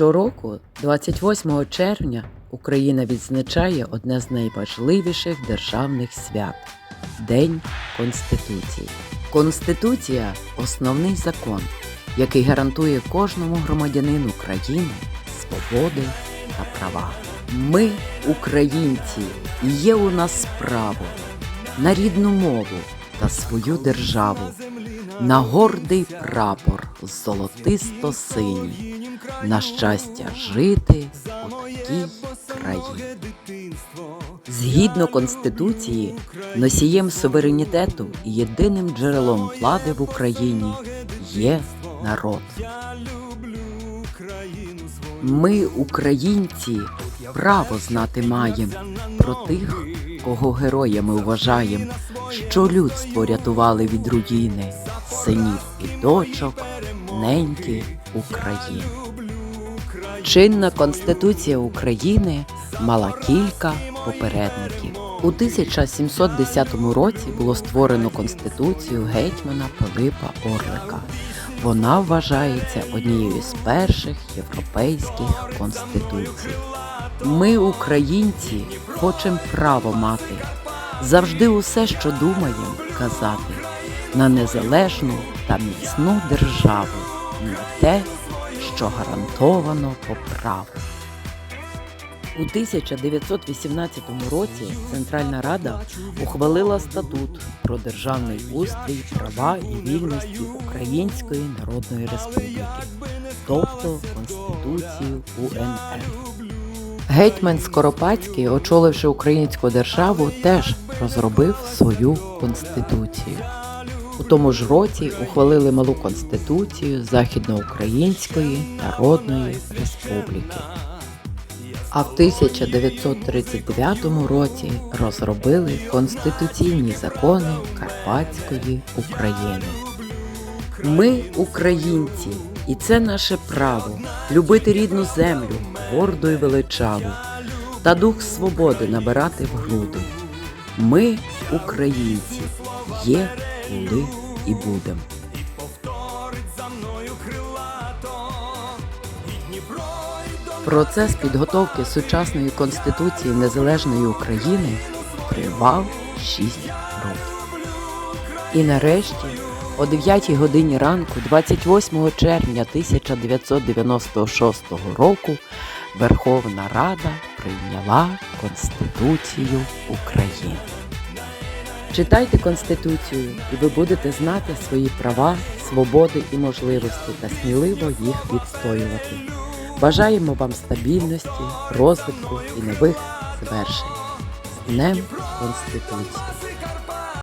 Щороку, 28 червня, Україна відзначає одне з найважливіших державних свят День Конституції. Конституція основний закон, який гарантує кожному громадянину країни свободи та права. Ми, українці, є у нас право на рідну мову та свою державу, на гордий прапор золотисто-синій, на щастя жити у такій країні. Згідно Конституції, носієм суверенітету і єдиним джерелом влади в Україні є народ. Ми, українці, право знати маєм про тих, кого героями вважаєм, що людство рятували від руїни, синів і дочок, неньки України. Чинна Конституція України мала кілька попередників. У 1710 році було створено Конституцію гетьмана Пилипа Орлика. Вона вважається однією з перших європейських конституцій. Ми, українці, хочемо право мати, завжди усе, що думаємо, казати, на незалежну та міцну державу, на те, що гарантовано по праву. У 1918 році Центральна Рада ухвалила статут про державний устрій, права і вільності Української Народної Республіки, тобто Конституцію УНР. Гетьман Скоропадський, очоливши українську державу, теж розробив свою конституцію. У тому ж році ухвалили малу конституцію Західноукраїнської Народної Республіки. А в 1939 році розробили конституційні закони Карпатської України. Ми українці, і це наше право любити рідну землю, горду і величаву, та дух свободи набирати в груди. Ми, українці, є, були і будем. Процес підготовки сучасної конституції незалежної України тривав 6 років. І нарешті, о 9 годині ранку, 28 червня 1996 року, Верховна Рада прийняла Конституцію України. Читайте Конституцію, і ви будете знати свої права, свободи і можливості та сміливо їх відстоювати. Бажаємо вам стабільності, розвитку і нових звершень. З Днем Конституції!